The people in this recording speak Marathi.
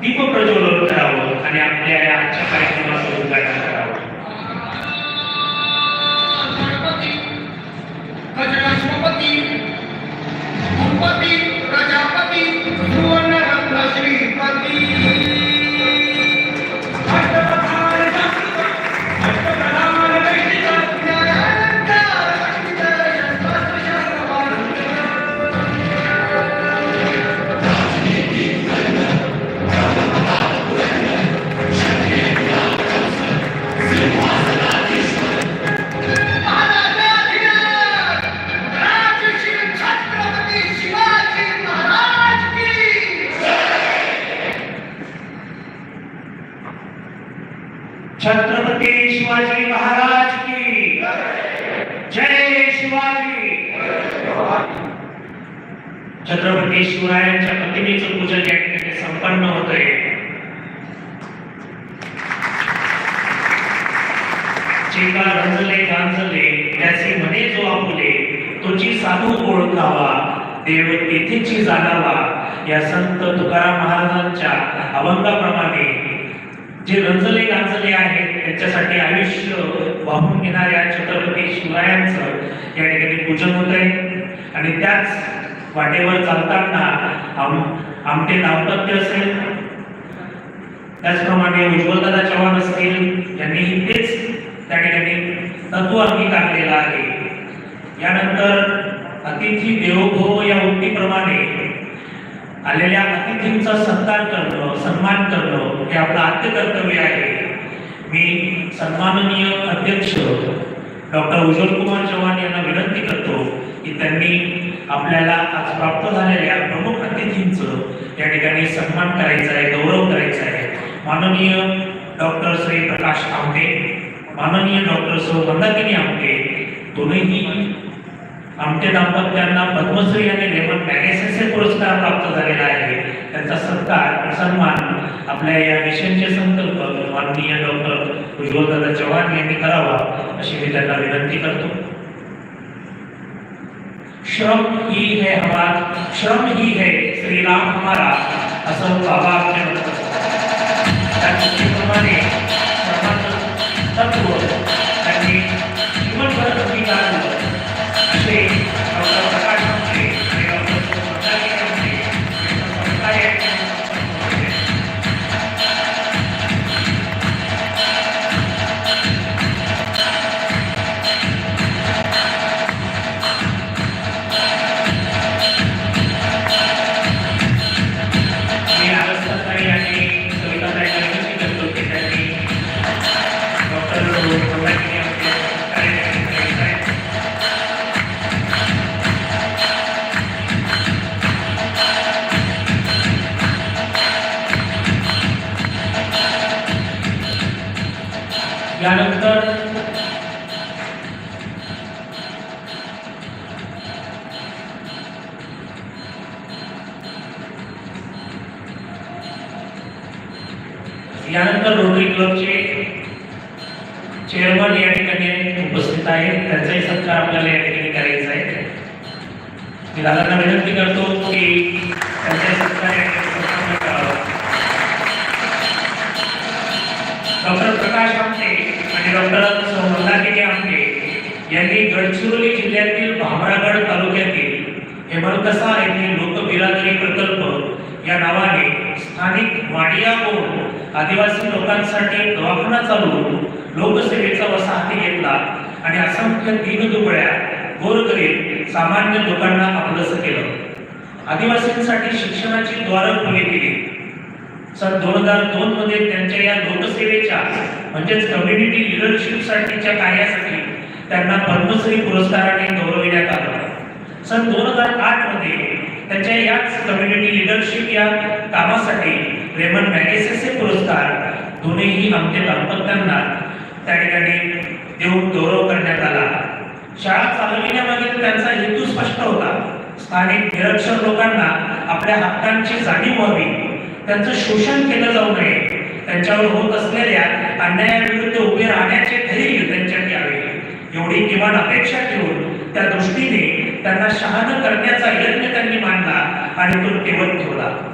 दीप प्रज्वलन करावं आणि आपल्या आजच्या कार्यक्रमाचं उद्घाटन करावं. छत्रपती शिवाजी महाराज की। जय शिवाजी। छत्रपती शिवरायांच्या प्रतिमेचं पूजन या ठिकाणी संपन्न होत आहे चेका रंजले गांजले त्याचे म्हणे जो आपुले तुझी साधू ओळखावा देव येथेची जाणावा. या संत तुकाराम महाराजांच्या अभंगाप्रमाणे जे रंजले गांजले आहेत त्यांच्यासाठी आयुष्य वाहून घेणाऱ्या छत्रपती शिवरायांचं या ठिकाणी पूजन होत आहे. आणि त्याच वाटेवर चालताना आम आमटे दाम्पत्य असेल. त्याचप्रमाणे उज्ज्वलदादा चव्हाण असतील यांनी तेच त्या ठिकाणी तत्व अंगीकारलेलं आहे. यानंतर अतिथी देवोभव या उक्तीप्रमाणे आलेल्या अतिथींचा सत्कार करणं सन्मान करणं हे आपलं आद्य कर्तव्य आहे. मी सन्माननीय अध्यक्ष डॉक्टर उज्ज्वल कुमार चव्हाण यांना विनंती करतो की त्यांनी आपल्याला आज प्राप्त झालेल्या प्रमुख अतिथींचं या ठिकाणी सन्मान करायचा आहे गौरव करायचा आहे. माननीय डॉक्टर श्री प्रकाश आमटे माननीय डॉक्टर सौ मंदाकिनी आमटे दोन्ही आमटे दाम्पत्यांना पद्मश्री आणि रेमन मॅगॅसेसे पुरस्कार प्राप्त झालेला आहे. त्यांचा सत्कार सन्मान आपल्या या मिशनचे संकल्प माननीय डॉक्टर उज्ज्वलदादा चव्हाण यांनी करावा अशी मी त्यांना विनंती करतो. श्रम ही है हमारा श्रम ही है श्रीराम हमारा असं बाबा आपल्या म्हणतात त्याप्रमाणे तत्व यानंतर यानंतर रोटरी क्लबचे चेअरमन या ठिकाणी उपस्थित आहेत. त्यांचाही सत्कार आपल्याला या ठिकाणी करायचा आहे. मी दादांना विनंती करतो की त्यांचा सत्कार या ठिकाणी डॉक्टर प्रकाश आमटे आणि डॉक्टर मंदाकिनी आमटे यांनी गडचिरोली जिल्ह्यातील भामरागड तालुक्यातील हेमलकसा येथील लोकबिरादरी प्रकल्प या नावाने स्थानिक वाडिया कोण आदिवासी लोकांसाठी दवाखाना चालवून लोकसेवेचा वसाहती घेतला आणि असंख्य दीनदुबळ्या गोरगरीब सामान्य लोकांना आपलंसं केलं. आदिवासींसाठी शिक्षणाची द्वारं खुली केली. सन दोन हजार दोन मध्ये त्यांच्या या लोकसेवेच्या म्हणजेच कम्युनिटी लिडरशिपसाठीच्या कार्यासाठी त्यांना पद्मश्री पुरस्काराने गौरविण्यात आलं सन दोन हजार आठमध्ये त्यांच्या याच कम्युनिटी लिडरशिप या कामासाठी रेमन मॅगेसेसे पुरस्कार दोन्ही आमच्या दाम्पत्यांना त्या ठिकाणी देऊन गौरव करण्यात आला. शाळा चालविण्यामागे त्यांचा हेतू स्पष्ट होता. स्थानिक निरक्षर लोकांना आपल्या हक्कांची जाणीव व्हावी. त्यांचं शोषण केलं जाऊ नये. त्यांच्यावर होत असलेल्या अन्यायाविरुद्ध उभे राहण्याचे धैर्य त्यांच्यात यावे एवढी किमान अपेक्षा ठेवून त्या दृष्टीने त्यांना शहाणं करण्याचा यत्न त्यांनी मांडला आणि तो टेवत ठेवला.